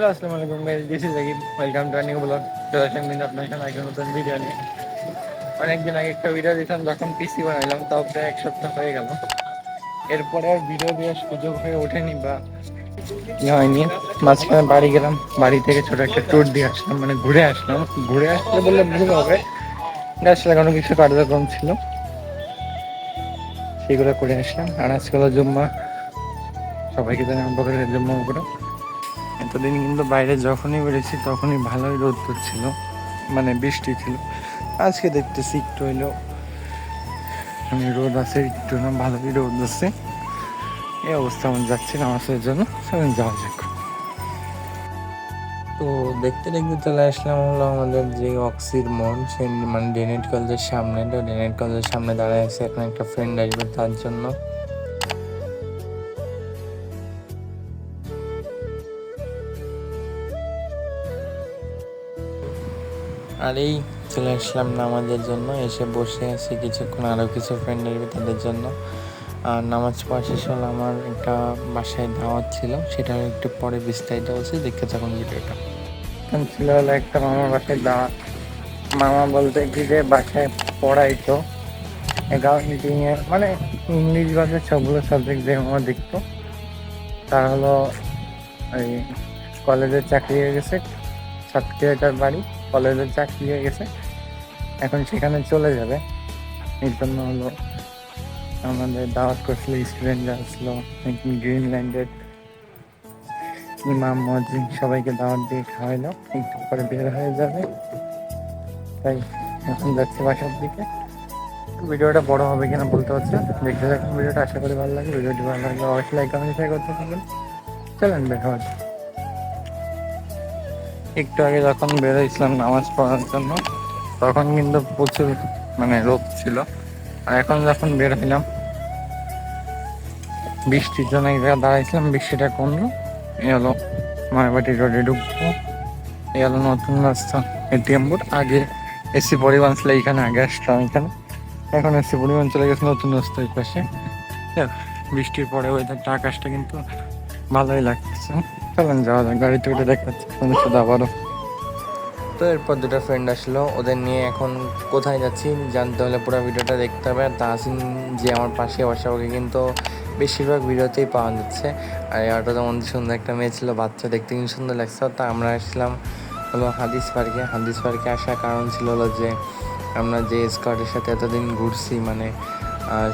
আসসালামু আলাইকুম guys this is Akib welcome to new blog চলে আসলাম কিন্তু আপনার সাথে একটা নতুন ভিডিও নিয়ে। অনেকদিন আগে একটা ভিডিও দিয়েছিলাম যখন পিসি বানাইলাম, তাও প্রায় এক সপ্তাহ হয়ে গেল। এরপরে আর ভিডিও দেওয়ার সুযোগ হয়ে ওঠেনি বা হয়নি। মাঝখানে বাড়ি গেলাম, বাড়ি থেকে ছোট একটা ট্যুর দিয়ে আসলাম মানে ঘুরে আসলাম। ঘুরে আসলে বললে ভুল হবে। গাছ লাগানো কিছু কার্যক্রম ছিল। সেগুলো করে আসলাম। আর আজকে হলো জুম্মা। সবাইকে বকরের জুম্মা উপরে এতদিন কিন্তু বাইরে যখনই বেরিয়েছি তখনই ভালোই রোদ ছিল মানে বৃষ্টি ছিল। আজকে দেখতেছি একটু হইলেও মানে রোদ আছে, একটু না ভালোই রোদ আছে। এই অবস্থা আমার যাচ্ছে নামাজের জন্য সেখানে যাওয়া যাক। তো দেখতে দেখতে চলে আসলাম হলো আমাদের যে অক্সির মন, সে মানে ডেনেট কলেজের সামনে। তো ডেনেট কলেজের সামনে দাঁড়ায় আছে এখন একটা ফ্রেন্ড আসবে তার জন্য। আর এই চলে আসলাম নামাজের জন্য। এসে বসে আছি কিছুক্ষণ আরও কিছু ফ্রেন্ড আসবে তাদের জন্য। আর নামাজ পড়া শেষ হলো, আমার একটা বাসায় দাওয়াত ছিল, সেটা একটু পরে বিস্তারিত হচ্ছে দেখতে থাকুন ভিডিওটা। ছিল হলো একটা মামার বাসায় দাওয়াত। মামা বলতে কি যে বাসায় পড়াইতো। অ্যাকাউন্টিংয়ে মানে ইংলিশ বাদে সবগুলো সাবজেক্ট যে মামা দেখতো। তার হলো ওই কলেজের চাকরি হয়ে গেছে, সাতক্ষীরাটার বাড়ি। কলেজের চাকরি হয়ে গেছে। এখন সেখানে চলে যাবে। এই জন্য হলো আমাদের দাওয়াত করছিল, স্টুডেন্টরা আসলো গ্রিনল্যান্ডের ইমাম মজিদ সবাইকে দাওয়াত দিয়ে খাওয়াইলো। একটু পরে বের হয়ে যাবে। তাই এখন যাচ্ছে বাসার দিকে। ভিডিওটা বড় হবে কিনা বলতে পারছি। দেখতে ভিডিওটা। আশা করি ভালো লাগে ভিডিওটি ভালো লাগলে অবশ্যই লাইক কমেন্ট শেয়ার করতে থাকবেন চলেন বের যাক। একটু আগে যখন বেরোইছিলাম নামাজ পড়ার জন্য, তখন কিন্তু প্রচুর মানে রোদ ছিল। আর এখন যখন বের হইলাম বৃষ্টির জন্য এক জায়গায় দাঁড়াইছিলাম, বৃষ্টিটা কমলো, এই হলো মায়াবাটি রোডে ঢুকবো। এই হলো নতুন রাস্তা এটিএম বোর্ড। আগে এসি পরিবহন ছিল, এইখানে আগে আসতাম এখানে। এখন এসি পরিবহন চলে গেছে নতুন রাস্তা এই পাশে বৃষ্টির পরে ওয়েদারটা আকাশটা কিন্তু ভালোই লাগতেছে। চলেন, যাওয়া যাক গাড়িতে উঠে দেখাচ্ছি সাথে আবারও। তো এরপর দুটো ফ্রেন্ড আসলো, ওদের নিয়ে এখন কোথায় যাচ্ছি জানতে হলে পুরো ভিডিওটা দেখতে হবে। আর তাহসিন যে আমার পাশে বসা, ওকে কিন্তু বেশিরভাগ ভিডিওতেই পাওয়া যাচ্ছে। আর এই অটোতে মধ্যে সুন্দর একটা মেয়ে ছিল, বাচ্চা দেখতে কিন্তু সুন্দর লাগছে। তা আমরা আসলাম হলো হাদিস পার্কে। হাদিস পার্কে আসার কারণ ছিল হলো যে, আমরা যে স্কোয়াডের সাথে এতদিন ঘুরছি মানে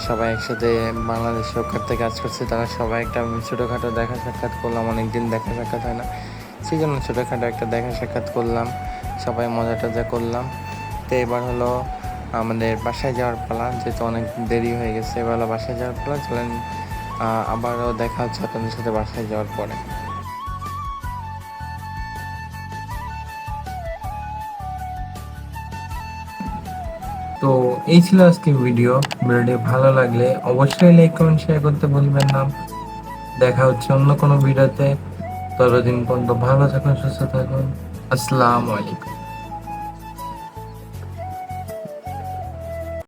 সবাই একসাথে বাংলাদেশ সরকার কাজ করছে। তারা সবাই একটা ছোটোখাটো দেখা সাক্ষাৎ করলাম, অনেকদিন দেখা সাক্ষাৎ হয় না। সেই জন্য ছোটোখাটো একটা দেখা সাক্ষাৎ করলাম, সবাই মজা টজা করলাম। তো এবার হলো আমাদের বাসায় যাওয়ার পালা, যেহেতু অনেক দেরি হয়ে গেছে। এবার বাসায় যাওয়ার পালা, চলেন আবারও দেখা হচ্ছে আপনাদের সাথে বাসায় যাওয়ার পরে। তো এই ছিল আজকে ভিডিও ভিডিওটি ভালো লাগলে অবশ্যই লাইক কমেন্ট শেয়ার করতে বলবেন না। দেখা হচ্ছে অন্য কোনো ভিডিওতে ততদিন পর্যন্ত ভালো থাকুন, সুস্থ থাকুন। আসসালামু আলাইকুম।